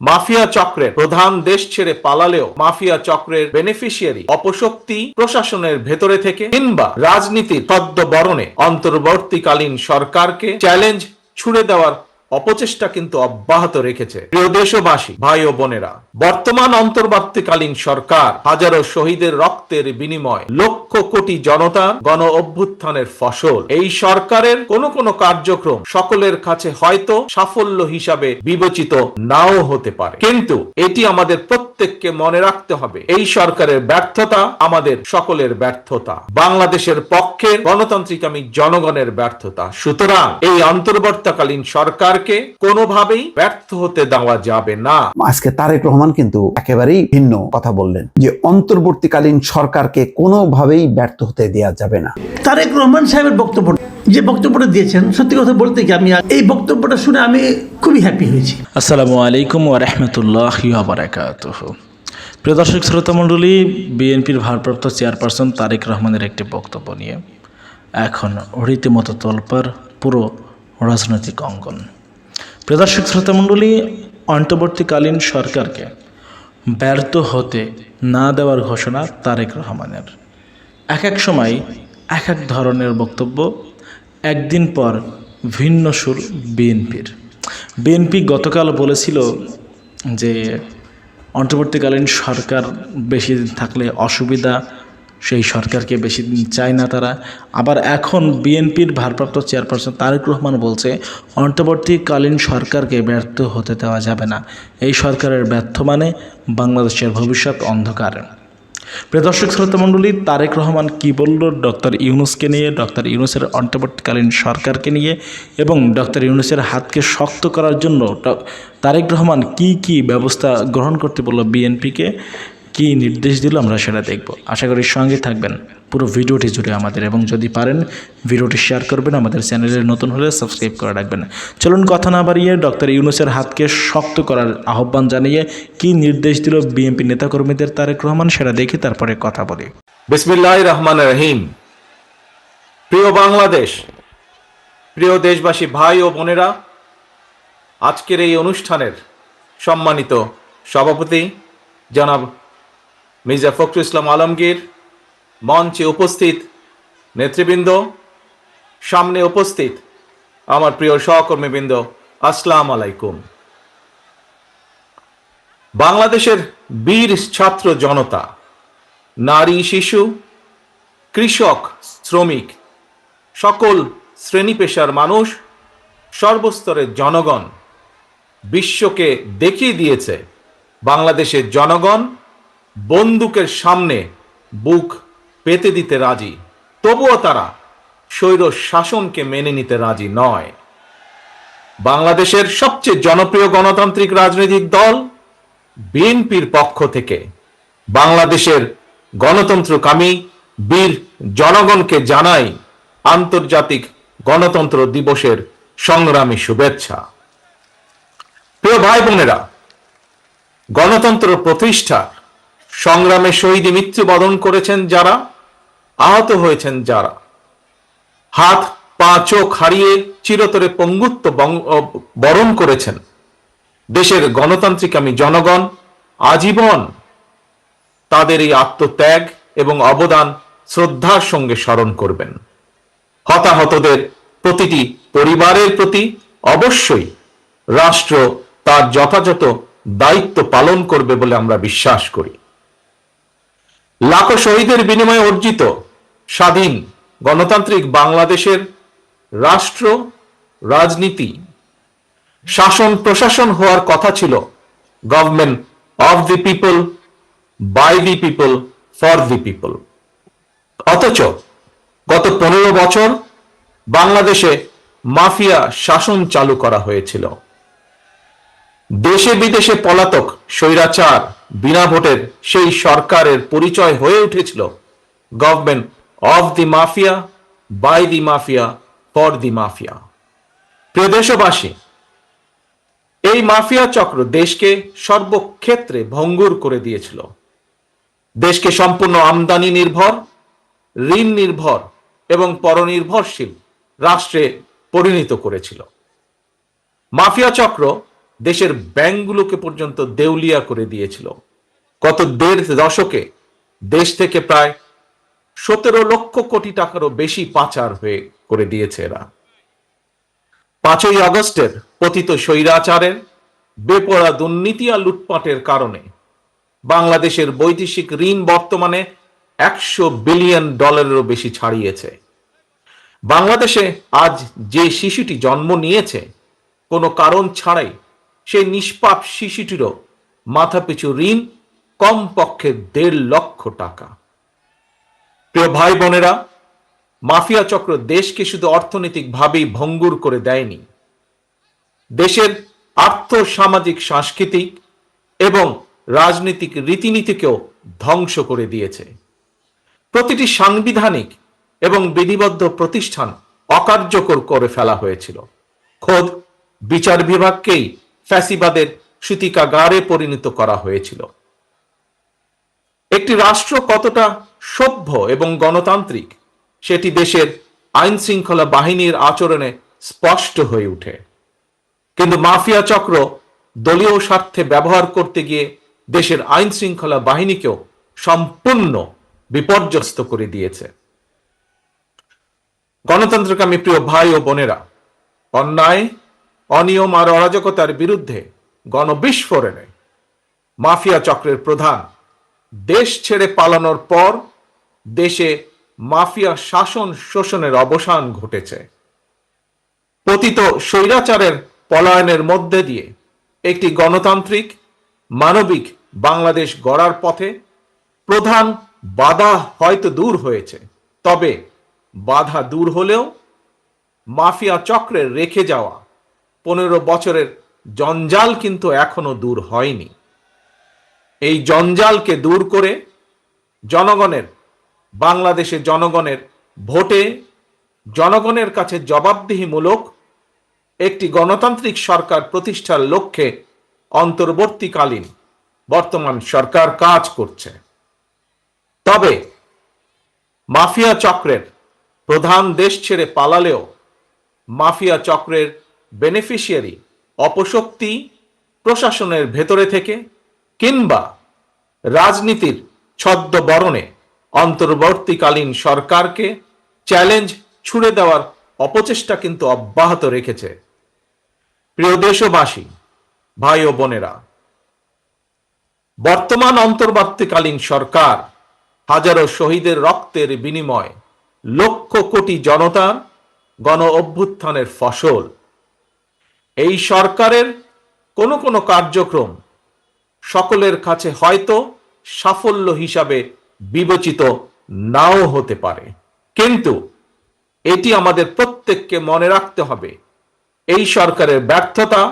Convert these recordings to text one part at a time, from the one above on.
Mafia চক্রের প্রধান দেশ ছেড়ে পালালেও মাফিয়া চক্রের বেনিফিশিয়ারি অপশক্তি প্রশাসনের ভেতরে থেকে কিংবা রাজনীতির পদ্মবরণে অন্তর্বর্তীকালীন সরকারকে চ্যালেঞ্জ ছুড়ে দেওয়ার অপচেষ্টা কিন্তু অব্যাহত রেখেছে। প্রিয় দেশবাসী, ভাই ও বোনেরা, বর্তমান অন্তর্বর্তীকালীন সরকার হাজারো শহীদের রক্তের বিনিময়, লক্ষ কোটি জনতার গণ অভ্যুত্থানের ফসল। এই সরকারের কোন কোন কার্যক্রম সকলের কাছে হয়তো সাফল্য হিসাবে বিবেচিত নাও হতে পারে। কিন্তু এটি আমাদের প্রত্যেককে মনে রাখতে হবে, এই সরকারের ব্যর্থতা আমাদের সকলের ব্যর্থতা। বাংলাদেশের পক্ষের গণতান্ত্রিকামী জনগণের ব্যর্থতা। সুতরাং এই অন্তর্বর্তীকালীন সরকারকে কোনোভাবেই ব্যর্থ হতে দেওয়া যাবে না। আজকে তারেক রহমান কিন্তু একেবারেই ভিন্ন কথা বললেন যে অন্তর্বর্তীকালীন সরকারকে কোনোভাবেই ব্যর্থ হতে দেওয়া যাবে না। তারেক রহমান সাহেবের বক্তব্য যে বক্তব্যটা দিয়েছেন সত্যি কথা বলতে কি আমি এই বক্তব্যটা শুনে আমি খুবই হ্যাপি হয়েছি। আসসালামু আলাইকুম ওয়া রাহমাতুল্লাহি ওয়া বারাকাতুহু। প্রিয় দর্শক শ্রোতা মণ্ডলী বিএনপির ভারপ্রাপ্ত চেয়ারপারসন তারেক রহমানের একটি বক্তব্য নিয়ে এখন রীতিমতো তোলপার পুরো রাজনৈতিক অঙ্গন। প্রিয় দর্শক শ্রোতা মণ্ডলী অন্তর্বর্তীকালীন সরকারকে ব্যর্থ হতে না দেওয়ার ঘোষণা তারেক রহমানের। এক এক সময় এক এক ধরনের বক্তব্য, একদিন পর ভিন্ন সুর বিএনপির। বিএনপি গতকাল বলেছিল যে, অন্তর্বর্তীকালীন সরকার বেশি দিন থাকলে অসুবিধা সেই সরকারকে বেশি দিন চায় না তারা। আবার এখন বিএনপির ভারপ্রাপ্ত চেয়ারপারসন তারেক রহমান বলছে, অন্তর্বর্তীকালীন সরকারকে ব্যর্থ হতে দেওয়া যাবে না। এই সরকারের ব্যর্থ মানে বাংলাদেশের ভবিষ্যৎ অন্ধকার। প্রিয় দর্শক, শ্রোতা মণ্ডলী, তারেক রহমান কি বলল, ডক্টর ইউনুসকে নিয়ে, ডক্টর ইউনুসের অন্তর্বর্তীকালীন সরকারকে নিয়ে এবং ডক্টর ইউনুসের হাতকে শক্ত করার জন্য তারেক রহমান কি কি ব্যবস্থা গ্রহণ করতে বলল বিএনপিকে? কি নির্দেশ দিল আমরা সেটা দেখব। আশা করি সঙ্গে থাকবেন। পুরো ভিডিওটি জুড়ে আমাদের এবং যদি পারেন, ভিডিওটি শেয়ার করবেন, আমাদের চ্যানেলে নতুন হলে সাবস্ক্রাইব করে রাখবেন। চলুন কথা না বাড়িয়ে ডক্টর ইউনুসের হাতকে শক্ত করার আহ্বান জানিয়ে কি নির্দেশ দিল বিএনপি নেতাকর্মীদের তারেক রহমান সেটা দেখি তারপরে কথা বলি। বিসমিল্লাহ রহমান রহিম। প্রিয় বাংলাদেশ, প্রিয় দেশবাসী, ভাই ও বোনেরা, আজকের এই অনুষ্ঠানের সম্মানিত সভাপতি জনাব মির্জা ফখরুল ইসলাম আলমগীর মঞ্চে উপস্থিত নেতৃবৃন্দ, সামনে উপস্থিত আমার প্রিয় সহকর্মীবৃন্দ, আসসালাম আলাইকুম। বাংলাদেশের বীর ছাত্র জনতা, নারী, শিশু, কৃষক, শ্রমিক, সকল শ্রেণি পেশার মানুষ, সর্বস্তরের জনগণ, বিশ্বকে দেখিয়ে দিয়েছে বাংলাদেশের জনগণ বন্দুকের সামনে বুক পেতে দিতে রাজি। তবুও তারা স্বৈর শাসনকে মেনে নিতে রাজি নয়। বাংলাদেশের সবচেয়ে জনপ্রিয় গণতান্ত্রিক রাজনৈতিক দল বিএনপির পক্ষ থেকে বাংলাদেশের গণতন্ত্রকামী বীর জনগণকে জানাই আন্তর্জাতিক গণতন্ত্র দিবসের সংগ্রামী শুভেচ্ছা। প্রিয় ভাই বোনেরা গণতন্ত্র প্রতিষ্ঠা সংগ্রামে শহীদ মৃত্যুবরণ করেছেন যারা, আহত হয়েছেন যারা। হাত, পা, চোখ হারিয়ে চিরতরে পঙ্গুত্ব বরণ করেছেন। দেশের গণতান্ত্রিকামী জনগণ, আজীবন তাদের এই আত্মত্যাগ এবং অবদান শ্রদ্ধার সঙ্গে স্মরণ করবেন। হতাহতদের প্রতিটি পরিবারের প্রতি অবশ্যই রাষ্ট্র তার যথাযথ দায়িত্ব পালন করবে বলে আমরা বিশ্বাস করি। লাখো শহীদের বিনিময়ে অর্জিত স্বাধীন গণতান্ত্রিক বাংলাদেশের রাষ্ট্র, রাজনীতি, শাসন, প্রশাসন হওয়ার কথা ছিল government of the people, by the people, for the people. অথচ গত পনেরো বছর বাংলাদেশে মাফিয়া শাসন চালু করা হয়েছিল। দেশে বিদেশে পলাতক স্বৈরাচার, বিনা ভোটের সেই সরকারের পরিচয় হয়ে উঠেছিল। Government of the mafia by the mafia for the mafia প্রিয় দেশবাসী, এই মাফিয়া চক্র দেশকে সর্বক্ষেত্রে ভঙ্গুর করে দিয়েছিল। দেশকে সম্পূর্ণ আমদানি নির্ভর, ঋণ নির্ভর এবং পরনির্ভরশীল রাষ্ট্রে পরিণত করেছিল। মাফিয়া চক্র দেশের ব্যাংকগুলোকে পর্যন্ত দেউলিয়া করে দিয়েছিল। গত দেড় দশকে দেশ থেকে প্রায় সতেরো লক্ষ কোটি টাকারও বেশি পাচার হয়ে করে দিয়েছে এরা। পাঁচই আগস্টের পতিত স্বৈরাচারের বেপরা দুর্নীতি আর লুটপাটের কারণে বাংলাদেশের বৈদেশিক ঋণ বর্তমানে একশো বিলিয়ন ডলারেরও বেশি ছাড়িয়েছে। বাংলাদেশে আজ যে শিশুটি জন্ম নিয়েছে, কোনো কারণ ছাড়াই সেই নিষ্পাপ শিশুটিরও মাথাপিছু ঋণ, কমপক্ষে দেড় লক্ষ টাকা। প্রিয় ভাই বোনেরা মাফিয়া চক্র দেশকে শুধু অর্থনৈতিকভাবেই ভঙ্গুর করে দেয়নি। দেশের আর্থ সামাজিক সাংস্কৃতিক এবং রাজনৈতিক রীতিনীতিকেও ধ্বংস করে দিয়েছে। প্রতিটি সাংবিধানিক এবং বিধিবদ্ধ প্রতিষ্ঠান অকার্যকর করে ফেলা হয়েছিল। খোদ বিচার বিভাগকেই ফ্যাসিবাদের সূতিকাগারে পরিণত করা হয়েছিল। একটি রাষ্ট্র কতটা সভ্য এবং গণতান্ত্রিক, সেটি দেশের আইন শৃঙ্খলা বাহিনীর আচরণে স্পষ্ট হয়ে ওঠে। কিন্তু মাফিয়া চক্র দলীয় স্বার্থে ব্যবহার করতে গিয়ে দেশের আইন শৃঙ্খলা বাহিনীকেও সম্পূর্ণ বিপর্যস্ত করে দিয়েছে। গণতন্ত্রকামী প্রিয় ভাই ও বোনেরা, অন্যায় অনিয়ম আর অরাজকতার বিরুদ্ধে গণবিস্ফোরণে মাফিয়া চক্রের প্রধান। দেশ ছেড়ে পালানোর পর দেশে মাফিয়া শাসন শোষণের অবসান ঘটেছে। পতিত স্বৈরাচারের পলায়নের মধ্যে দিয়ে একটি গণতান্ত্রিক, মানবিক বাংলাদেশ গড়ার পথে প্রধান বাধা হয়তো দূর হয়েছে, তবে বাধা দূর হলেও মাফিয়া চক্রের রেখে যাওয়া পনেরো বছরের জঞ্জাল কিন্তু এখনও দূর হয়নি। এই জঞ্জালকে দূর করে জনগণের, বাংলাদেশে জনগণের ভোটে জনগণের কাছে জবাবদিহিমূলক একটি গণতান্ত্রিক সরকার প্রতিষ্ঠার লক্ষ্যে অন্তর্বর্তীকালীন বর্তমান সরকার কাজ করছে। তবে মাফিয়া চক্রের প্রধান দেশ ছেড়ে পালালেও মাফিয়া চক্রের বেনিফিশিয়ারি অপশক্তি প্রশাসনের ভেতরে থেকে কিংবা রাজনীতির ছদ্মবরণে অন্তর্বর্তীকালীন সরকারকে চ্যালেঞ্জ ছুড়ে দেওয়ার অপচেষ্টা কিন্তু অব্যাহত রেখেছে। প্রিয় দেশবাসী, ভাই ও বোনেরা, বর্তমান অন্তর্বর্তীকালীন সরকার হাজারো শহীদের রক্তের বিনিময় লক্ষ কোটি জনতার গণ অভ্যুত্থানের ফসল এই সরকারের কোনো কোনো কার্যক্রম সকলের কাছে হয়তো সাফল্য হিসাবে বিবেচিত নাও হতে পারে। কিন্তু এটি আমাদের প্রত্যেককে মনে রাখতে হবে, এই সরকারের ব্যর্থতা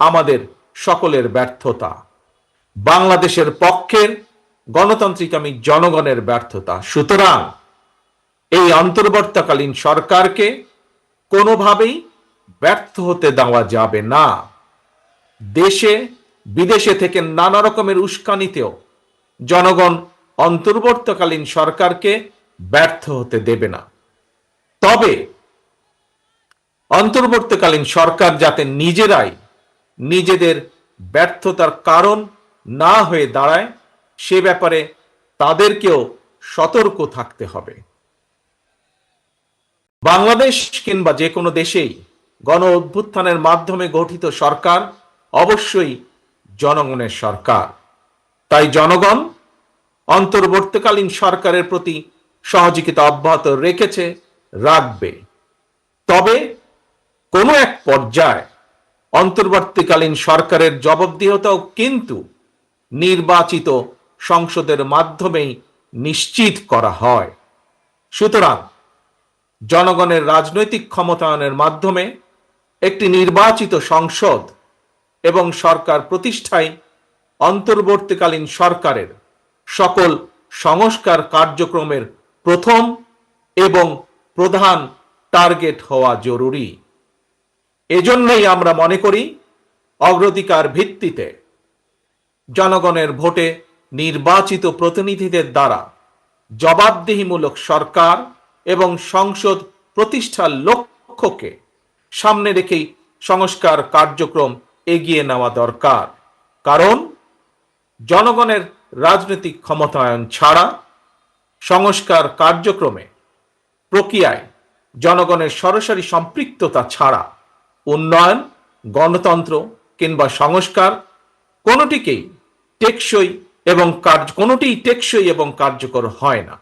আমাদের সকলের ব্যর্থতা। বাংলাদেশের পক্ষের গণতান্ত্রিক আমি জনগণের ব্যর্থতা। সুতরাং এই অন্তর্বর্তীকালীন সরকারকে কোনোভাবেই ব্যর্থ হতে দেওয়া যাবে না। দেশে, বিদেশে থেকে নানা রকমের উস্কানিতেও জনগণ অন্তর্বর্তীকালীন সরকারকে ব্যর্থ হতে দেবে না। তবে অন্তর্বর্তীকালীন সরকার যাতে নিজেরাই নিজেদের ব্যর্থতার কারণ না হয়ে দাঁড়ায়, সে ব্যাপারে তাদেরকেও সতর্ক থাকতে হবে। বাংলাদেশ কিংবা যে কোনো দেশেই গণ অভ্যুত্থানের মাধ্যমে গঠিত সরকার অবশ্যই জনগণের সরকার। তাই জনগণ অন্তর্বর্তীকালীন সরকারের প্রতি সহযোগিতা অব্যাহত রেখেছে, রাখবে। তবে কোনো এক পর্যায়ে অন্তর্বর্তীকালীন সরকারের জবাবদিহতাও কিন্তু নির্বাচিত সংসদের মাধ্যমেই নিশ্চিত করা হয়। সুতরাং জনগণের রাজনৈতিক ক্ষমতায়নের মাধ্যমে একটি নির্বাচিত সংসদ এবং সরকার প্রতিষ্ঠায় অন্তর্বর্তীকালীন সরকারের সকল সংস্কার কার্যক্রমের প্রথম এবং প্রধান টার্গেট হওয়া জরুরি। এজন্যই আমরা মনে করি অগ্রাধিকার ভিত্তিতে জনগণের ভোটে নির্বাচিত প্রতিনিধিদের দ্বারা জবাবদিহিমূলক সরকার এবং সংসদ প্রতিষ্ঠার লক্ষ্যকে সামনে রেখেই সংস্কার কার্যক্রম এগিয়ে নেওয়া দরকার। কারণ জনগণের রাজনৈতিক ক্ষমতায়ন ছাড়া সংস্কার কার্যক্রমে প্রক্রিয়ায় জনগণের সরাসরি সম্পৃক্ততা ছাড়া উন্নয়ন, গণতন্ত্র কিংবা সংস্কার কোনোটিকেই টেকসই এবং কার্য, কোনোটিই টেকসই এবং কার্যকর হয় না।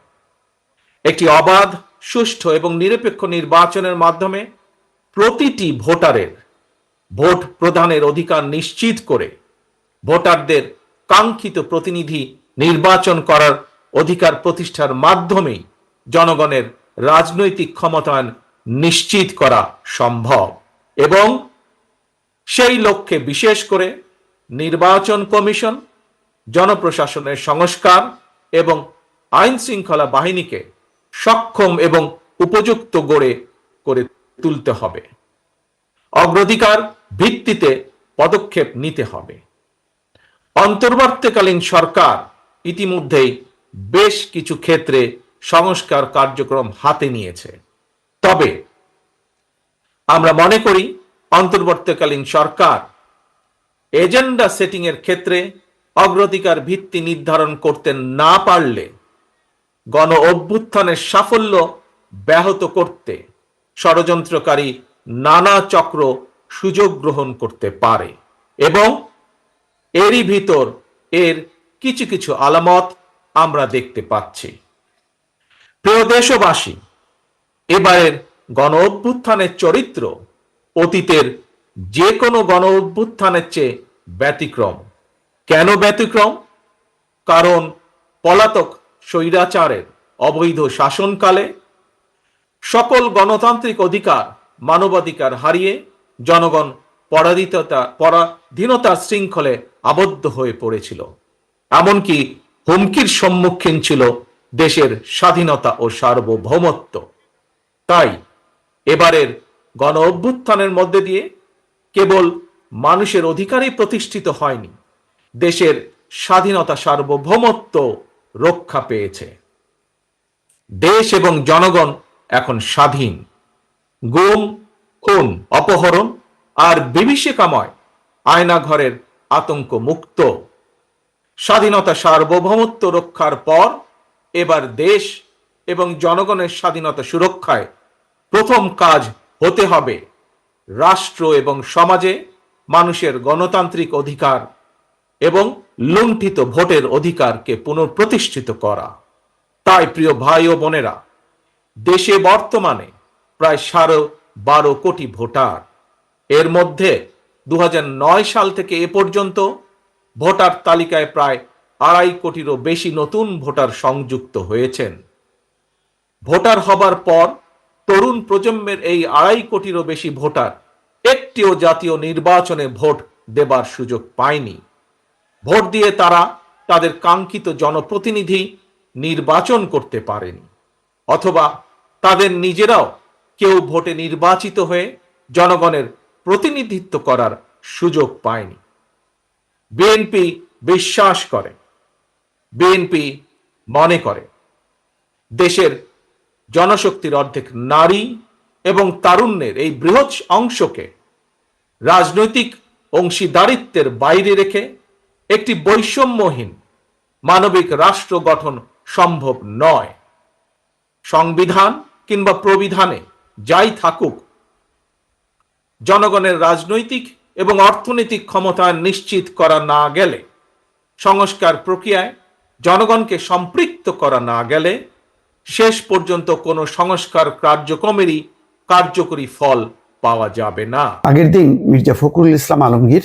একটি অবাধ, সুষ্ঠু এবং নিরপেক্ষ নির্বাচনের মাধ্যমে প্রতিটি ভোটারের ভোট প্রদানের অধিকার নিশ্চিত করে ভোটারদের কাঙ্ক্ষিত প্রতিনিধি নির্বাচন করার অধিকার প্রতিষ্ঠার মাধ্যমেই জনগণের রাজনৈতিক ক্ষমতায়ন নিশ্চিত করা সম্ভব। এবং সেই লক্ষ্যে বিশেষ করে নির্বাচন কমিশন, জনপ্রশাসনের সংস্কার এবং আইন শৃঙ্খলা বাহিনীকে সক্ষম এবং উপযুক্ত গড়ে, করে তুলতে হবে। অগ্রাধিকার ভিত্তিতে পদক্ষেপ নিতে হবে। অন্তর্বর্তীকালীন সরকার ইতিমধ্যেই বেশ কিছু ক্ষেত্রে সংস্কার কার্যক্রম হাতে নিয়েছে। তবে আমরা মনে করি, অন্তর্বর্তীকালীন সরকার এজেন্ডা সেটিং এর ক্ষেত্রে অগ্রাধিকার ভিত্তি নির্ধারণ করতে না পারলে গণ অভ্যুত্থানের সাফল্য ব্যাহত করতে ষড়যন্ত্রকারী নানা চক্র সুযোগ গ্রহণ করতে পারে এবং এরই ভিতর এর কিছু কিছু আলামত আমরা দেখতে পাচ্ছি। প্রিয় দেশবাসী, এবারের গণ অভ্যুত্থানের চরিত্র অতীতের যে কোনো গণ অভ্যুত্থানের চেয়ে ব্যতিক্রম। কেন ব্যতিক্রম? কারণ পলাতক স্বৈরাচারের অবৈধ শাসনকালে সকল গণতান্ত্রিক অধিকার, মানবাধিকার হারিয়ে জনগণ পরাধীনতা, পরাধীনতার শৃঙ্খলে আবদ্ধ হয়ে পড়েছিল। এমনকি হুমকির সম্মুখীন ছিল দেশের স্বাধীনতা ও সার্বভৌমত্ব। তাই এবারের গণ অভ্যুত্থানের মধ্যে দিয়ে কেবল মানুষের অধিকারই প্রতিষ্ঠিত হয়নি, দেশের স্বাধীনতা সার্বভৌমত্ব রক্ষা পেয়েছে। দেশ এবং জনগণ এখন স্বাধীন। গুম, খুন, অপহরণ আর বিভীষিকাময় আয়নাঘরের আতঙ্ক মুক্ত স্বাধীনতা সার্বভৌমত্ব রক্ষার পর এবার দেশ এবং জনগণের স্বাধীনতা সুরক্ষায় প্রথম কাজ হতে হবে রাষ্ট্র এবং সমাজে মানুষের গণতান্ত্রিক অধিকার এবং লুণ্ঠিত ভোটের অধিকারকে পুনঃপ্রতিষ্ঠিত করা। তাই প্রিয় ভাই ও বোনেরা দেশে বর্তমানে প্রায় সাড়ে বারো কোটি ভোটার। এর মধ্যে দু হাজার নয় সাল থেকে এ পর্যন্ত ভোটার তালিকায় প্রায় আড়াই কোটিরও বেশি নতুন ভোটার সংযুক্ত হয়েছেন। ভোটার হবার পর তরুণ প্রজন্মের এই আড়াই কোটিরও বেশি ভোটার একটিও জাতীয় নির্বাচনে ভোট দেবার সুযোগ পায়নি। ভোট দিয়ে তারা তাদের কাঙ্ক্ষিত জনপ্রতিনিধি নির্বাচন করতে পারেনি। অথবা তাদের নিজেরাও কেউ ভোটে নির্বাচিত হয়ে জনগণের প্রতিনিধিত্ব করার সুযোগ পায়নি। বিএনপি বিশ্বাস করে, বিএনপি মনে করে। দেশের জনশক্তির অর্ধেক নারী এবং তারুণ্যের এই বৃহৎ অংশকে রাজনৈতিক অংশীদারিত্বের বাইরে রেখে একটি বৈষম্যহীন মানবিক রাষ্ট্র গঠন সম্ভব নয়। সংবিধান কিংবা প্রবিধানে যাই থাকুক, জনগণের রাজনৈতিক এবং অর্থনৈতিক ক্ষমতায়ন নিশ্চিত করা না গেলে, সংস্কার প্রক্রিয়ায় জনগণকে সম্পৃক্ত করা না গেলে, শেষ পর্যন্ত কোনো সংস্কার কার্যক্রমেরই কার্যকরী ফল পাওয়া যাবে না। আগের দিন মির্জা ফখরুল ইসলাম আলমগীর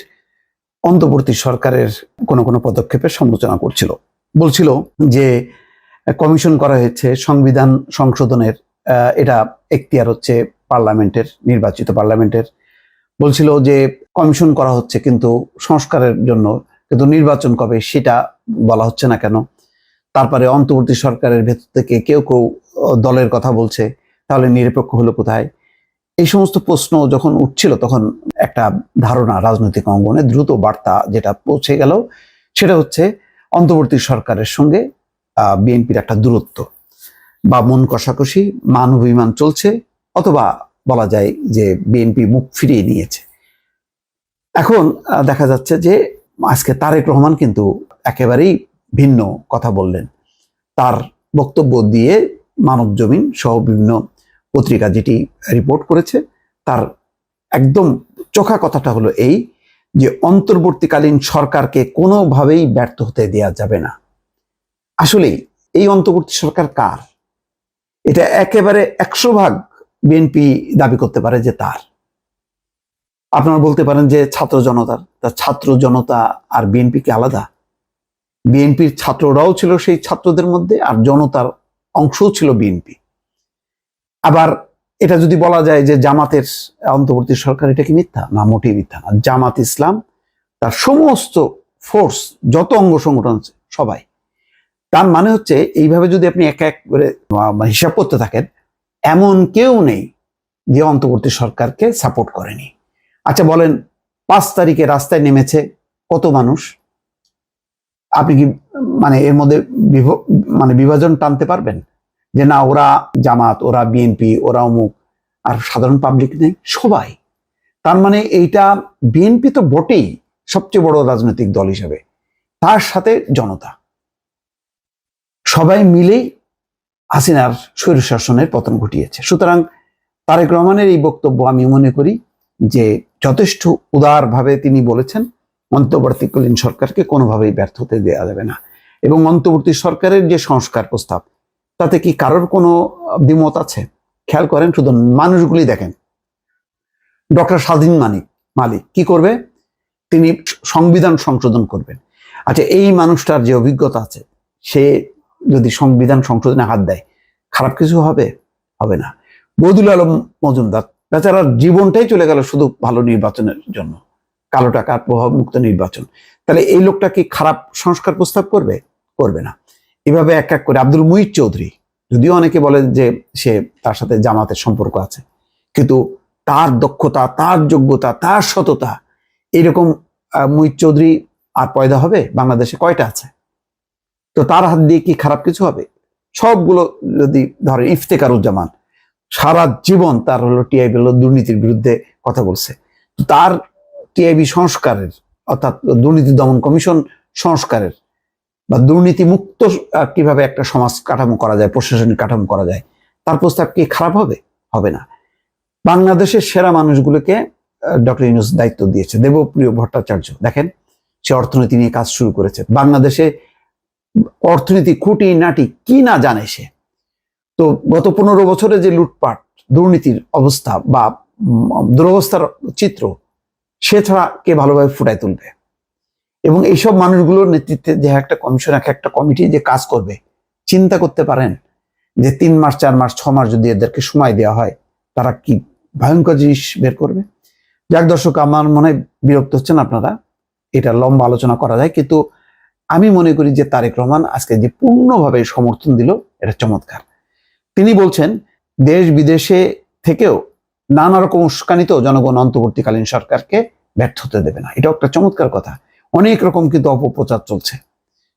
অন্তর্বর্তী সরকারের কোনো কোনো পদক্ষেপের সমালোচনা করছিল। বলছিল যে কমিশন করা হয়েছে সংবিধান সংশোধনের এটা এখতিয়ার হচ্ছে পার্লামেন্টের, নির্বাচিত পার্লামেন্টের। বলছিল যে কমিশন করা হচ্ছে কিন্তু সংস্কারের জন্য, কিন্তু নির্বাচন কবে সেটা বলা হচ্ছে না কেন? তারপরে অন্তর্বর্তী সরকারের ভেতর থেকে কেউ কেউ দলের কথা বলছে, তাহলে নিরপেক্ষ হলো কোথায়? এই সমস্ত প্রশ্ন যখন উঠছিল তখন একটা ধারণা রাজনৈতিক অঙ্গনে দ্রুত বার্তা যেটা পৌঁছে গেল, সেটা হচ্ছে অন্তর্বর্তী সরকারের সঙ্গে বিএনপির একটা দূরত্ব বা মন কষাকষি, মান অভিমান চলছে, অথবা বলা যায় যে বিএনপি মুখ ফিরিয়ে নিয়েছে। এখন দেখা যাচ্ছে যে আজকে তারেক রহমান কিন্তু একেবারেই ভিন্ন কথা বললেন। তার বক্তব্য দিয়ে মানব জমিন সহ বিভিন্ন পত্রিকা যেটি রিপোর্ট করেছে, তার একদম চোখা কথাটা হলো এই যে অন্তর্বর্তীকালীন সরকারকে কোনোভাবেই ব্যর্থ হতে দেয়া যাবে না। আসলে এই অন্তর্বর্তী সরকার কার? এটা একেবারে একশো ভাগ বিএনপি দাবি করতে পারে যে তার। আপনারা বলতে পারেন যে ছাত্র জনতার তা ছাত্র জনতা আর বিএনপি কি আলাদা? বিএনপির ছাত্ররাও ছিল সেই ছাত্রদের মধ্যে আর জনতার অংশও ছিল বিএনপি আবার এটা যদি বলা যায় যে জামাতের অন্তর্বর্তী সরকার, এটা কি মিথ্যা? না, মোটেই মিথ্যা না। জামাত ইসলাম, তার সমস্ত ফোর্স যত অঙ্গ সংগঠন আছে, সবাই তার মানে হচ্ছে এইভাবে যদি আপনি এক এক করে হিসাব করতে থাকেন, এমন কেউ নেই যে অন্তর্বর্তী সরকারকে সাপোর্ট করেনি। আচ্ছা বলেন, পাঁচ তারিখে রাস্তায় নেমেছে কত মানুষ? আপনি কি মানে এর মধ্যে মানে বিভাজন টানতে পারবেন? যে না, ওরা জামাত, ওরা বিএনপি, ওরা অমুক, আর সাধারণ পাবলিক নেই, সবাই। তার মানে এইটা বিএনপি তো বটেই সবচেয়ে বড় রাজনৈতিক দল হিসেবে, তার সাথে জনতা। সবাই মিলেই হাসিনার স্বৈর শাসনের পতন ঘটিয়েছে। সুতরাং তারেক রহমানের এই বক্তব্য আমি মনে করি যে যথেষ্ট উদারভাবে তিনি বলেছেন, অন্তর্বর্তীকালীন সরকারকে কোনোভাবেই ব্যর্থ হতে দেওয়া যাবে না। এবং অন্তর্বর্তী সরকারের যে সংস্কার প্রস্তাব, তাতে কি কারোর কোনো দ্বিমত আছে? খেয়াল করেন, শুধু মানুষগুলি দেখেন। ডক্টর স্বাধীন মানিক, মালিক, কি করবে? তিনি সংবিধান সংশোধন করবেন। আচ্ছা এই মানুষটার যে অভিজ্ঞতা আছে, সে যদি সংবিধান সংশোধনে হাত দেয়, খারাপ কিছু হবে? হবে না। বদুল আলম মজুমদার, বেচারার জীবনটাই চলে গেল শুধু ভালো নির্বাচনের জন্য। কালো টাকার প্রভাব মুক্ত নির্বাচন। তাহলে এই লোকটা কি খারাপ সংস্কার প্রস্তাব করবে? করবে না। এভাবে এক এক করে আব্দুল মুহিত চৌধুরী, যদিও অনেকে বলেন যে সে তার সাথে জামাতের সম্পর্ক আছে, কিন্তু তার দক্ষতা, তার যোগ্যতা, তার সততা, এরকম মুহিত চৌধুরী আর পয়দা হবে? বাংলাদেশে কয়টা আছে? তো তার হাত দিয়ে কি খারাপ কিছু হবে? সবগুলো যদি ধরেন ইফতেকারুজ্জামান, সারা জীবন তার হলো টিআইবি হলো দুর্নীতির বিরুদ্ধে কথা বলছে। তার টিআইবি সংস্কারের, অর্থাৎ দুর্নীতি দমন কমিশন সংস্কারের বা দুর্নীতি মুক্ত কীভাবে একটা সমাজ কাঠামো করা যায়, প্রশাসনিক কাঠামো করা যায়, তার প্রস্তাব কি খারাপ হবে? হবে না। বাংলাদেশের সেরা মানুষগুলোকে ডক্টর ইউনুস দায়িত্ব দিয়েছে, দেবপ্রিয় ভট্টাচার্য। দেখেন, সে অর্থনীতি নিয়ে কাজ শুরু করেছে। বাংলাদেশে অর্থনীতি, খুঁটি, নাটি, কি না জানে সে? তো গত পনেরো বছরে যে লুটপাট, দুর্নীতির অবস্থা বা দুরবস্থার চিত্র, সে ছাড়া কে ভালোভাবে ফুটায় তুলবে? এবং এইসব মানুষগুলোর নেতৃত্বে যে একটা কমিশন এক একটা কমিটি যে কাজ করবে, চিন্তা করতে পারেন যে তিন মাস, চার মাস, ছ মাস যদি এদেরকে সময় দেওয়া হয়, তারা কি ভয়ঙ্কর জিনিস বের করবে? যাক দর্শক, আমার মনে বিরক্ত হচ্ছেন আপনারা। এটা লম্বা আলোচনা করা যায়, কিন্তু আমি মনে করি যে তারেক রহমান আজকে যে পূর্ণভাবে সমর্থন দিল, এটা চমৎকার। তিনি বলছেন, দেশ বিদেশে থেকেও নানা রকম উস্কানিত জনগণ অন্তর্বর্তীকালীন সরকারকে ব্যর্থ হতে দেবে না। এটাও একটা চমৎকার কথা। অনেক রকম কিন্তু অপপ্রচার চলছে।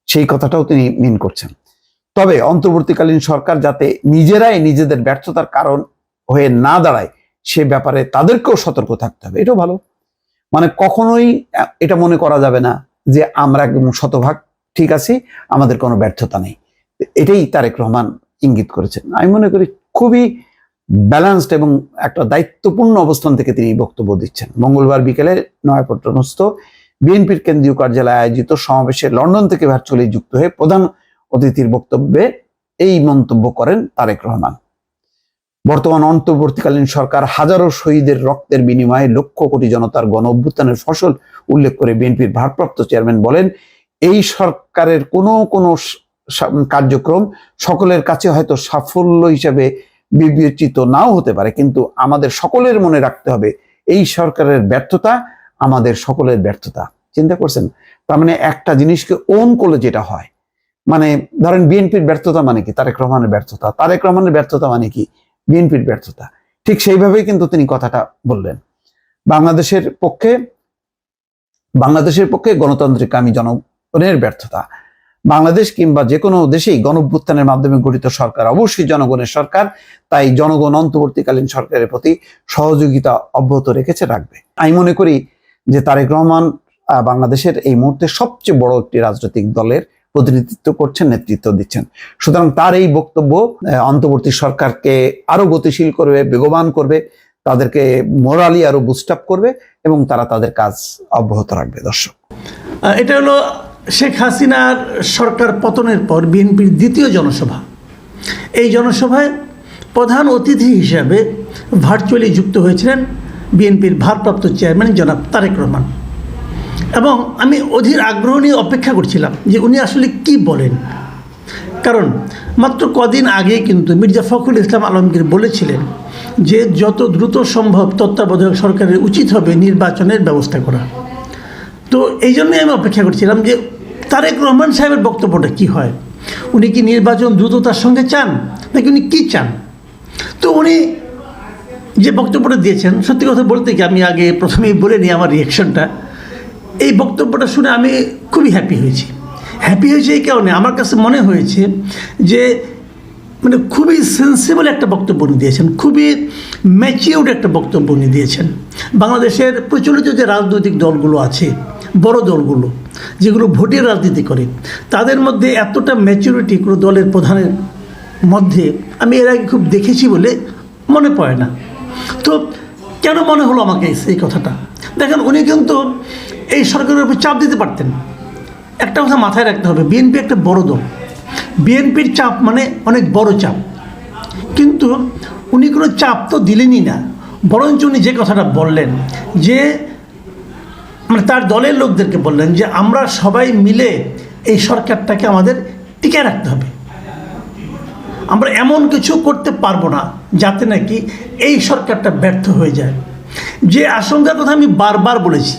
সেই কথাটাও তিনি মিন করছেন। তবে অন্তর্বর্তীকালীন সরকার যাতে নিজেরাই নিজেদের ব্যর্থতার কারণ হয়ে না দাঁড়ায়, সে ব্যাপারে তাদেরকেও সতর্ক থাকতে হবে। এটাও ভালো। মানে কখনোই এটা মনে করা যাবে না যে আমরা শতভাগ ঠিক আছি, আমাদের কোনো ব্যর্থতা নেই। এটাই তারেক রহমান ইঙ্গিত করেছেন। আমি মনে করি খুবই ব্যালেন্সড এবং একটা দায়িত্বপূর্ণ অবস্থান থেকে তিনি বক্তব্য দিচ্ছেন। মঙ্গলবার বিকেলে নয়াপট্টনস্থ বিএনপির কেন্দ্রীয় কার্যালয়ে আয়োজিত সমাবেশে লন্ডন থেকে ভার্চুয়ালি যুক্ত হয়ে প্রধান অতিথির বক্তব্যে এই মন্তব্য করেন তারেক রহমান। বর্তমান অন্তর্বর্তীকালীন সরকার হাজারো শহীদের রক্তের বিনিময়ে লক্ষ কোটি জনতার গণ অভ্যুত্থানের ফসল উল্লেখ করে বিএনপির ভারপ্রাপ্ত চেয়ারম্যান বলেন, এই সরকারের কোনো কোনো কার্যক্রম সকলের কাছে হয়তো সাফল্য হিসেবে বিবেচিত নাও হতে পারে, কিন্তু আমাদের সকলের মনে রাখতে হবে এই সরকারের ব্যর্থতা আমাদের সকলের ব্যর্থতা। চিন্তা করছেন? তার মানে একটা জিনিসকে ওন করলে যেটা হয় মানে ধরেন বিএনপির ব্যর্থতা মানে কি? তারেক রহমানের ব্যর্থতা। তারেক রহমানের ব্যর্থতা মানে কি? বিএনপির ব্যর্থতা। ঠিক সেইভাবেই কিন্তু তিনি কথাটা বললেন। বাংলাদেশের পক্ষে বাংলাদেশের পক্ষে গণতান্ত্রিক আমি জনগণের ব্যর্থতা। বাংলাদেশ কিংবা যে কোনো দেশেই গণভ্যুত্থানের মাধ্যমে গঠিত সরকার, অবশ্যই জনগণের সরকার, তাই জনগণ অন্তর্বর্তীকালীন সরকারের প্রতি সহযোগিতা অব্যাহত রেখেছে, রাখবে। আমি মনে করি যে তারেক রহমান বাংলাদেশের এই মুহূর্তে সবচেয়ে বড় একটি রাজনৈতিক দলের প্রতিনিধিত্ব করছেন, নেতৃত্ব দিচ্ছেন। সুতরাং তার এই বক্তব্য অন্তর্বর্তী সরকারকে আরও গতিশীল করবে, বেগবান করবে, তাদেরকে মোরালি আরও বুস্ট আপ করবে এবং তারা তাদের কাজ অব্যাহত রাখবে। দর্শক। এটা হলো শেখ হাসিনার সরকার পতনের পর বিএনপির দ্বিতীয় জনসভা। এই জনসভায় প্রধান অতিথি হিসাবে ভার্চুয়ালি যুক্ত হয়েছিলেন বিএনপির ভারপ্রাপ্ত চেয়ারম্যান জনাব তারেক রহমান। এবং আমি অধীর আগ্রহ নিয়ে অপেক্ষা করছিলাম যে উনি আসলে কি বলেন। কারণ মাত্র কদিন আগে কিন্তু মির্জা ফখরুল ইসলাম আলমগীর বলেছিলেন যে যত দ্রুত সম্ভব তত্ত্বাবধায়ক সরকারের উচিত হবে নির্বাচনের ব্যবস্থা করা। তো এই জন্যই আমি অপেক্ষা করছিলাম যে তারেক রহমান সাহেবের বক্তব্যটা কি হয়? উনি কি নির্বাচন দ্রুততার সঙ্গে চান নাকি উনি কী চান? তো উনি যে বক্তব্যটা দিয়েছেন, সত্যি কথা বলতে কি আমি আগে প্রথমেই বলে নিই আমার রিয়েকশনটা এই বক্তব্যটা শুনে আমি খুবই হ্যাপি হয়েছি। হ্যাপি হয়েছে এই কারণে। আমার কাছে মনে হয়েছে যে মানে খুবই সেন্সিবল একটা বক্তব্য উনি দিয়েছেন। খুবই ম্যাচিউর্ড একটা বক্তব্য উনি দিয়েছেন। বাংলাদেশের প্রচলিত যে রাজনৈতিক দলগুলো আছে, বড় দলগুলো, যেগুলো ভোটের রাজনীতি করে, তাদের মধ্যে এতটা ম্যাচুরিটি কোনো দলের প্রধানের মধ্যে আমি এর আগে খুব দেখেছি বলে মনে পড়ে না। তো কেন মনে হলো আমাকে এই কথাটা? দেখেন, উনি কিন্তু এই সরকারের উপর চাপ দিতে পারতেন। একটা কথা মাথায় রাখতে হবে, বিএনপি একটা বড় দল। বিএনপির চাপ মানে অনেক বড় চাপ। কিন্তু উনি কোনো চাপ তো দিলেনই না। বরঞ্চ উনি যে কথাটা বললেন, যে মানে তার দলের লোকদেরকে বললেন যে আমরা সবাই মিলে এই সরকারটাকে আমাদের টিকে রাখতে হবে। আমরা এমন কিছু করতে পারব না যাতে নাকি এই সরকারটা ব্যর্থ হয়ে যায়। যে আশঙ্কার কথা আমি বারবার বলেছি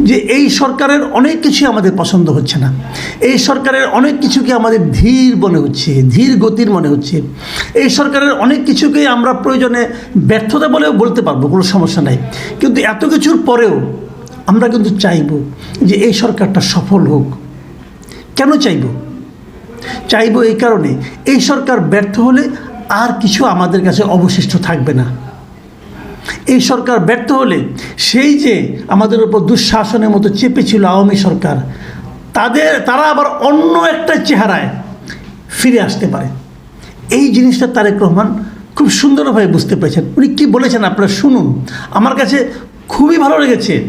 যে এই সরকারের অনেক কিছু আমাদের পছন্দ হচ্ছে না। এই সরকারের অনেক কিছুকে আমাদের ধীর মনে হচ্ছে, ধীর গতির মনে হচ্ছে। এই সরকারের অনেক কিছুকে আমরা প্রয়োজনে ব্যর্থতা বলেও বলতে পারব, কোনো সমস্যা নাই। কিন্তু এত কিছুর পরেও আমরা কিন্তু চাইব যে এই সরকারটা সফল হোক। কেন চাইব? চাইব এই কারণে, এই সরকার ব্যর্থ হলে আর কিছু আমাদের কাছে অবশিষ্ট থাকবে না। এই সরকার ব্যর্থ হলে সেই যে আমাদের উপর দুঃশাসনের মতো চেপেছিল আওয়ামী সরকার, তাদের, তারা আবার অন্য একটা চেহারায় ফিরে আসতে পারে। এই জিনিসটা তারেক রহমান খুব সুন্দরভাবে বুঝতে পেরেছেন। উনি কী বলেছেন আপনারা শুনুন। আমার কাছে খুবই ভালো লেগেছে।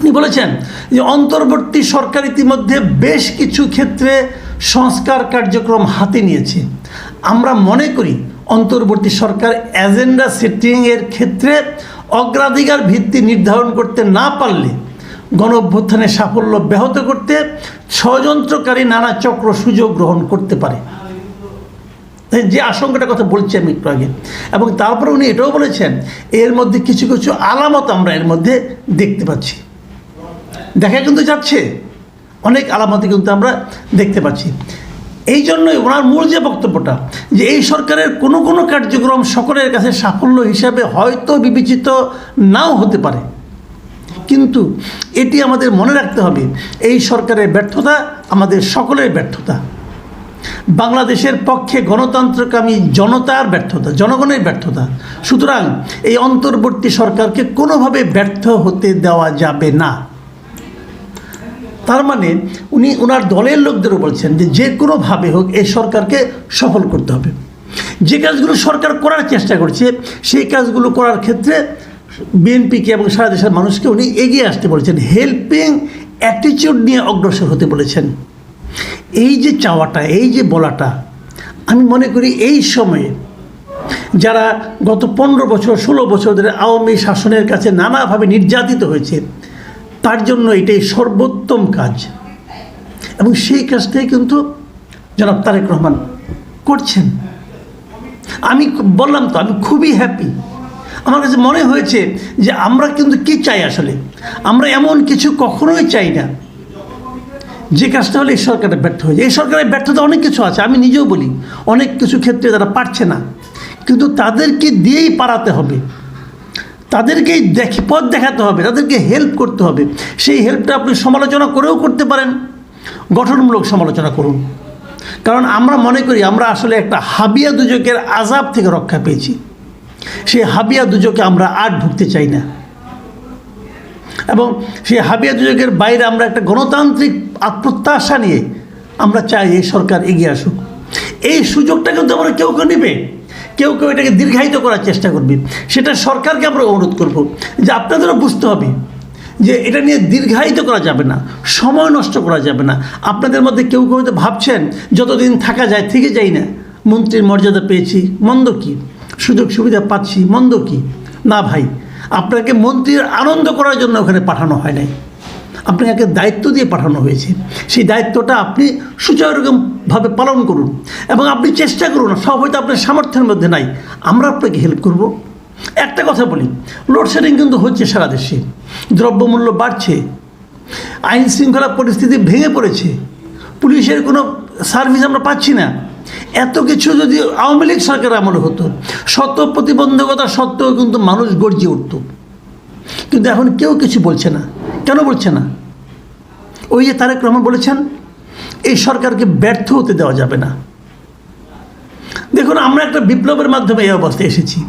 উনি বলেছেন যে, অন্তর্বর্তী সরকার ইতিমধ্যে বেশ কিছু ক্ষেত্রে সংস্কার কার্যক্রম হাতে নিয়েছে। আমরা মনে করি অন্তর্বর্তী সরকার এজেন্ডা সেটিংয়ের ক্ষেত্রে অগ্রাধিকার ভিত্তি নির্ধারণ করতে না পারলে গণ সাফল্য ব্যাহত করতে ষড়যন্ত্রকারী নানা চক্র সুযোগ গ্রহণ করতে পারে। যে আশঙ্কাটার কথা বলছি আমি একটু আগে, এবং তারপরে উনি এটাও বলেছেন, এর মধ্যে কিছু কিছু আলামত আমরা এর মধ্যে দেখতে পাচ্ছি। দেখা কিন্তু যাচ্ছে, অনেক আলামতে কিন্তু আমরা দেখতে পাচ্ছি। এই জন্যই ওনার মূল যে বক্তব্যটা, যে এই সরকারের কোনো কোনো কার্যক্রম সকলের কাছে সাফল্য হিসাবে হয়তো বিবেচিত নাও হতে পারে। কিন্তু এটি আমাদের মনে রাখতে হবে, এই সরকারের ব্যর্থতা আমাদের সকলের ব্যর্থতা। বাংলাদেশের পক্ষে গণতন্ত্রকামী জনতার ব্যর্থতা, জনগণের ব্যর্থতা। সুতরাং এই অন্তর্বর্তী সরকারকে কোনোভাবে ব্যর্থ হতে দেওয়া যাবে না। তার মানে উনি ওনার দলের লোকদেরও বলছেন যে যে কোনোভাবে হোক এই সরকারকে সফল করতে হবে। যে কাজগুলো সরকার করার চেষ্টা করছে, সেই কাজগুলো করার ক্ষেত্রে বিএনপিকে এবং সারা দেশের মানুষকে উনি এগিয়ে আসতে বলেছেন হেল্পিং অ্যাটিচিউড নিয়ে অগ্রসর হতে বলেছেন। এই যে চাওয়াটা, এই যে বলাটা, আমি মনে করি এই সময়ে যারা গত পনেরো বছর, ষোলো বছর ধরে আওয়ামী শাসনের কাছে নানাভাবে নির্যাতিত হয়েছে তার জন্য এটাই সর্বোত্তম কাজ। এবং সেই কাজটাই কিন্তু জনাব তারেক রহমান করছেন। আমি বললাম তো, আমি খুবই হ্যাপি আমার কাছে মনে হয়েছে যে আমরা কিন্তু কি চাই আসলে? আমরা এমন কিছু কখনোই চাই না। যে কাজটা হলে এই সরকারের ব্যর্থ হয়ে যায়। এই সরকারের ব্যর্থতা অনেক কিছু আছে, আমি নিজেও বলি। অনেক কিছু ক্ষেত্রে তারা পারছে না। কিন্তু তাদেরকে দিয়েই পারাতে হবে। তাদেরকেই দেখি, পথ দেখাতে হবে, তাদেরকে হেল্প করতে হবে। সেই হেল্পটা আপনি সমালোচনা করেও করতে পারেন, গঠনমূলক সমালোচনা করুন। কারণ আমরা মনে করি, আমরা আসলে একটা হাবিয়া দুজকের আজাব থেকে রক্ষা পেয়েছি। সেই হাবিয়া দুজকে আমরা আর ঢুকতে চাই না। এবং সেই হাবিয়া দুজকের বাইরে আমরা একটা গণতান্ত্রিক আত্মপ্রত্যাশা নিয়ে আমরা চাই এই সরকার এগিয়ে আসুক। এই সুযোগটা কিন্তু আমরা কেউ কেউ নেবে। কেউ কেউ এটাকে দীর্ঘায়িত করার চেষ্টা করবে। সেটা সরকারকে আমরা অনুরোধ করব যে আপনাদেরও বুঝতে হবে যে এটা নিয়ে দীর্ঘায়িত করা যাবে না, সময় নষ্ট করা যাবে না। আপনাদের মধ্যে কেউ কেউ হয়তো ভাবছেন, যতদিন থাকা যায় থেকে যাই না। মন্ত্রীর মর্যাদা পেয়েছি, মন্দ কি? সুযোগ সুবিধা পাচ্ছি, মন্দ কি? না ভাই, আপনাকে মন্ত্রীর আনন্দ করার জন্য ওখানে পাঠানো হয় নাই। আপনাকে দায়িত্ব দিয়ে পাঠানো হয়েছে। সেই দায়িত্বটা আপনি সুচারুভাবে পালন করুন এবং আপনি চেষ্টা করুন, সব হয়তো আপনার সামর্থ্যের মধ্যে নাই। আমরা আপনাকে হেল্প করব। একটা কথা বলি লোডশেডিং কিন্তু হচ্ছে সারা দেশে। দ্রব্যমূল্য বাড়ছে, আইন শৃঙ্খলা পরিস্থিতি ভেঙে পড়েছে। পুলিশের কোনো সার্ভিস আমরা পাচ্ছি না। এত কিছু যদি আওয়ামী লীগ সরকার আমলে হতো শত প্রতিবন্ধকতা সত্ত্বেও কিন্তু মানুষ গর্জে উঠত। কিন্তু এখন কেউ কিছু বলছে না। কেন বলছে না? ওই যে তারেক রহমান বলেছেন, এই সরকারকে ব্যর্থ হতে দেওয়া যাবে না। দেখুন, আমরা একটা বিপ্লবের মাধ্যমে এই অবস্থায় এসেছি।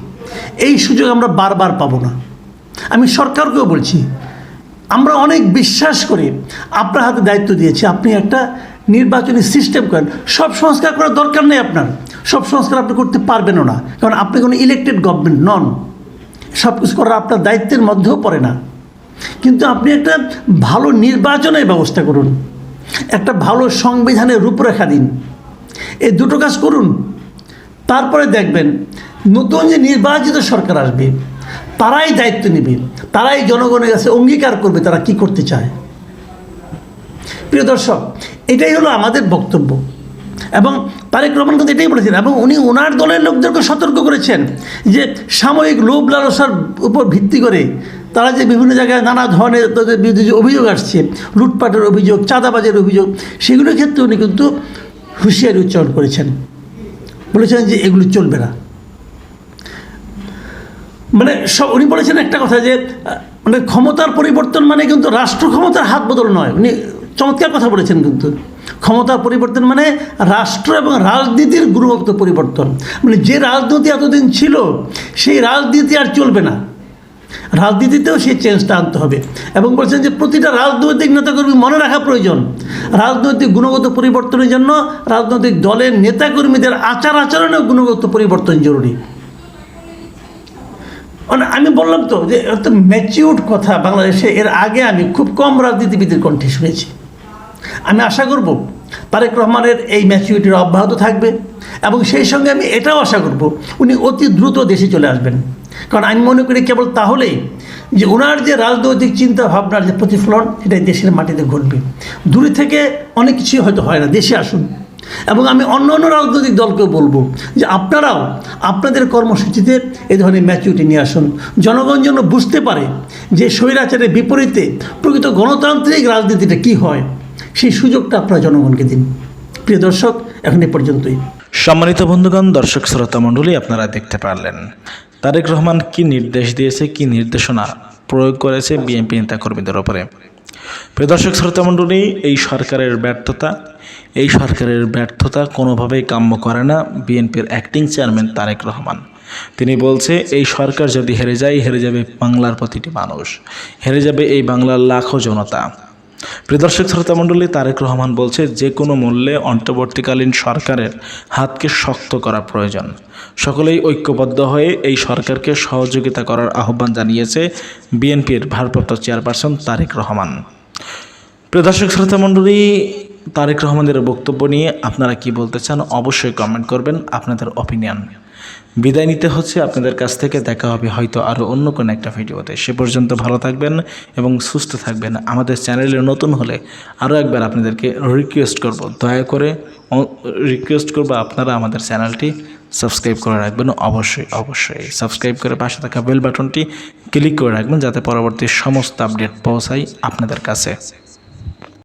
এই সুযোগ আমরা বারবার পাবো না। আমি সরকারকেও বলছি, আমরা অনেক বিশ্বাস করে আপনার হাতে দায়িত্ব দিয়েছি। আপনি একটা নির্বাচনী সিস্টেম করেন। সব সংস্কার করার দরকার নেই আপনার। সব সংস্কার আপনি করতে পারবেনও না। কারণ আপনি কোনো ইলেকটেড গভর্নমেন্ট নন। সব কিছু করার আপনার দায়িত্বের মধ্যেও পড়ে না। কিন্তু আপনি একটা ভালো নির্বাচনের ব্যবস্থা করুন। একটা ভালো সংবিধানের রূপরেখা দিন। এই দুটো কাজ করুন। তারপরে দেখবেন নতুন যে নির্বাচিত সরকার আসবে, তারাই দায়িত্ব নেবে, তারাই জনগণের কাছে অঙ্গীকার করবে তারা কি করতে চায়। প্রিয় দর্শক, এটাই হলো আমাদের বক্তব্য। এবং তারেক রহমান কিন্তু এটাই বলেছেন এবং উনি ওনার দলের লোকদেরকে সতর্ক করেছেন যে সাময়িক লোভ লালসার উপর ভিত্তি করে তারা যে বিভিন্ন জায়গায় নানা ধরনের তাদের বিরুদ্ধে যে অভিযোগ আসছে, লুটপাটের অভিযোগ, চাঁদাবাজের অভিযোগ, সেগুলোর ক্ষেত্রে উনি কিন্তু হুঁশিয়ারি উচ্চারণ করেছেন। বলেছেন যে এগুলো চলবে না। মানে সব উনি বলেছেন একটা কথা যে মানে ক্ষমতার পরিবর্তন মানে কিন্তু রাষ্ট্র ক্ষমতার হাত বদল নয়। উনি চমৎকার কথা বলেছেন কিন্তু। ক্ষমতার পরিবর্তন মানে রাষ্ট্র এবং রাজনীতির গুণগত পরিবর্তন। মানে যে রাজনীতি এতদিন ছিল, সেই রাজনীতি আর চলবে না। রাজনীতিতেও সেই চেঞ্জটা আনতে হবে। এবং বলছেন যে প্রতিটা রাজনৈতিক নেতাকর্মী মনে রাখা প্রয়োজন। রাজনৈতিক গুণগত পরিবর্তনের জন্য রাজনৈতিক দলের নেতাকর্মীদের আচার আচরণেও গুণগত পরিবর্তন জরুরি। মানে আমি বললাম তো যে এত ম্যাচিউর্ড কথা বাংলাদেশে, এর আগে আমি খুব কম রাজনীতিবিদের কণ্ঠে শুনেছি। আমি আশা করব তারেক রহমানের এই ম্যাচিউরিটির অব্যাহত থাকবে এবং সেই সঙ্গে আমি এটাও আশা করব, উনি অতি দ্রুত দেশে চলে আসবেন। কারণ আমি মনে করি কেবল তাহলেই যে ওনার যে রাজনৈতিক চিন্তা ভাবনার যে প্রতিফলন, এটাই দেশের মাটিতে ঘটবে। দূরে থেকে অনেক কিছুই হয়তো হয় না, দেশে আসুন। এবং আমি অন্য অন্য রাজনৈতিক দলকেও বলব যে আপনারাও আপনাদের কর্মসূচিতে এ ধরনের ম্যাচুরিটি নিয়ে আসুন। জনগণ যেন বুঝতে পারে যে স্বৈরাচারের বিপরীতে প্রকৃত গণতান্ত্রিক রাজনীতিটা কি হয়, সেই সুযোগটা আপনারা জনগণকে দিন। প্রিয় দর্শক, এখন এ পর্যন্তই। সম্মানিত বন্ধুগণ দর্শক শ্রোতা মণ্ডলী, আপনারা দেখতে পারলেন। তারেক রহমান কি নির্দেশ দিয়েছে, কি নির্দেশনা প্রয়োগ করেছে বিএনপি নেতাকর্মীদের ওপরে? প্রিয় দর্শক, শ্রোতা মণ্ডলী, এই সরকারের ব্যর্থতা, এই সরকারের ব্যর্থতা কোনোভাবেই কাম্য করে না বিএনপির অ্যাক্টিং চেয়ারম্যান তারেক রহমান। তিনি বলছে, এই সরকার যদি হেরে যায়, হেরে যাবে বাংলার প্রতিটি মানুষ। হেরে যাবে এই বাংলার লাখো জনতা। প্রিয়দর্শক শ্রোতা মণ্ডলী, তারেক রহমান বলছে, যে কোনো মূল্যে অন্তর্বর্তীকালীন সরকারের হাতকে শক্ত করা প্রয়োজন। সকলেই ঐক্যবদ্ধ হয়ে এই সরকারকে সহযোগিতা করার আহ্বান জানিয়েছে বিএনপির ভারপ্রাপ্ত চেয়ারপারসন তারেক রহমান। প্রিয় দর্শক, শ্রোতা মণ্ডলী, তারেক রহমানের বক্তব্য নিয়ে আপনারা কি বলতে চান, অবশ্যই কমেন্ট করবেন, আপনাদের অপিনিয়ন বিদায় নিতে হচ্ছে। আপনাদের কাছ থেকে দেখা হবে হয়তো আরও অন্য কোনো একটা ভিডিওতে। সে পর্যন্ত ভালো থাকবেন এবং সুস্থ থাকবেন। আমাদের চ্যানেলে নতুন হলে আরও একবার আপনাদেরকে রিকোয়েস্ট করব। দয়া করে রিকোয়েস্ট করব আপনারা আমাদের চ্যানেলটি সাবস্ক্রাইব করে রাখবেন। অবশ্যই অবশ্যই সাবস্ক্রাইব করে পাশে থাকা বেল বাটনটি ক্লিক করে রাখবেন যাতে পরবর্তী সমস্ত আপডেট পৌঁছায় আপনাদের কাছে।